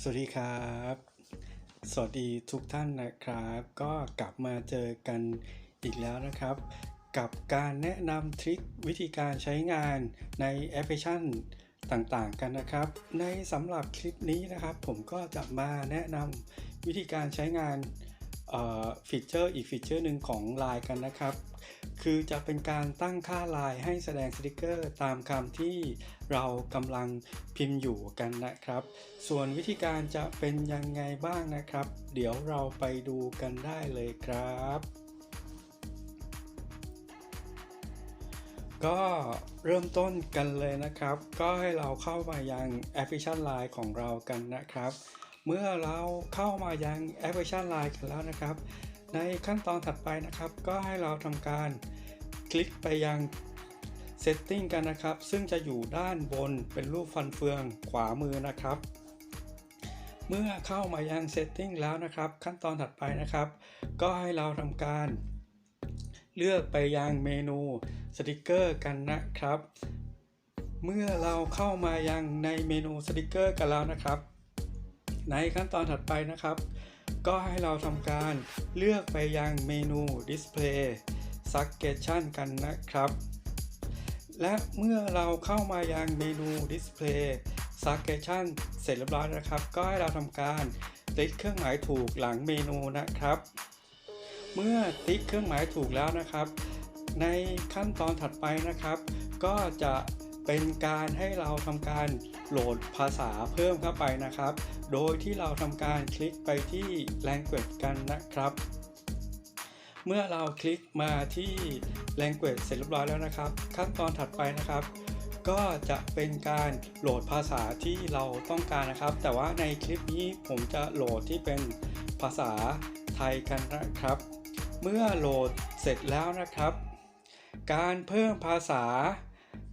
สวัสดีครับ สวัสดีทุกท่านนะครับ ก็กลับมาเจอกันอีกแล้วนะครับ กับการแนะนำทริควิธีการใช้งานในแอปพลิเคชันต่างๆกันนะครับ ในสำหรับคลิปนี้นะครับ ผมก็จะมาแนะนำวิธีการใช้งาน ฟีเจอร์อีกฟีเจอร์หนึ่งของ Line กันนะครับ คือจะเป็นการตั้งค่าลายให้แสดงสติกเกอร์ตามคำที่เรากำลังพิมพ์อยู่กันนะครับ ส่วนวิธีการจะเป็นยังไงบ้างนะครับ เดี๋ยวเราไปดูกันได้เลยครับ ก็เริ่มต้นกันเลยนะครับ ก็ให้เราเข้ามายังแอปพลิเคชัน Line ของเรากันนะครับ เมื่อเราเข้ามายังแอปพลิเคชัน Line กันแล้วนะครับ ในขั้นตอนถัดไปนะครับ ก็ให้เราทำการคลิกไปยัง Setting กันนะครับ ซึ่งจะอยู่ด้านบนเป็นรูปฟันเฟืองขวามือนะครับ เมื่อเข้ามายัง Setting แล้วนะครับ ขั้นตอนถัดไปนะครับ ก็ให้เราทำการ เลือกไปยังเมนูสติกเกอร์กันนะครับ เมื่อเราเข้ามายังในเมนูสติกเกอร์กันแล้วนะครับ ในขั้นตอนถัดไปนะครับ ก็ให้เราทำการเลือกไปยังเมนู Display Suggestion กันนะครับ และเมื่อเราเข้ามายังเมนู Display Suggestion เสร็จเรียบร้อยนะครับ ก็ให้เราทำการติ๊กเครื่องหมายถูกหลังเมนูนะครับ เมื่อติ๊กเครื่องหมายถูกแล้วนะครับ ในขั้นตอนถัดไปนะครับ ก็จะ เป็นการให้เราทำการโหลดภาษาเพิ่มเข้าไปนะครับ โดยที่เราทำการคลิกไปที่ language กันนะครับ เมื่อเราคลิกมาที่ language เสร็จเรียบร้อยแล้วนะครับ ขั้นตอนถัดไปนะครับ ก็จะเป็นการโหลดภาษาที่เราต้องการนะครับ แต่ว่าในคลิปนี้ผมจะโหลดที่เป็นภาษาไทยกันนะครับ เมื่อโหลดเสร็จแล้วนะครับ การเพิ่มภาษา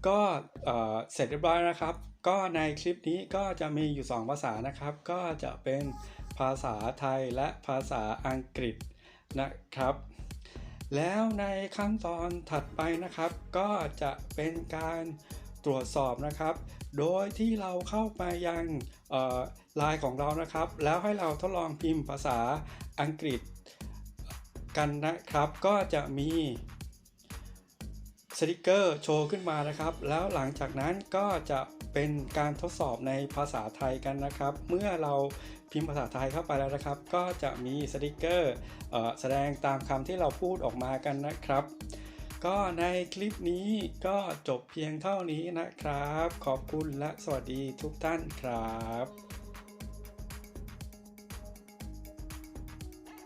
ก็เสร็จเรียบร้อยนะครับ ก็ในคลิปนี้ก็จะมีอยู่ 2 ภาษานะครับ ก็จะเป็นภาษาไทยและภาษาอังกฤษนะครับ แล้วในขั้นตอนถัดไปนะครับ ก็จะเป็นการตรวจสอบนะครับ โดยที่เราเข้าไปยังไลน์ของเรานะครับ แล้วให้เราทดลองพิมพ์ภาษาอังกฤษกันนะครับ ก็จะมี สติกเกอร์โชว์ขึ้นมานะครับ แล้วหลังจากนั้นก็จะเป็นการทดสอบในภาษาไทยกันนะครับ เมื่อเราพิมพ์ภาษาไทยเข้าไปแล้วนะครับ ก็จะมีสติกเกอร์แสดงตามคำที่เราพูดออกมากันนะครับ ก็ในคลิปนี้ก็จบเพียงเท่านี้นะครับ ขอบคุณและสวัสดีทุกท่านครับ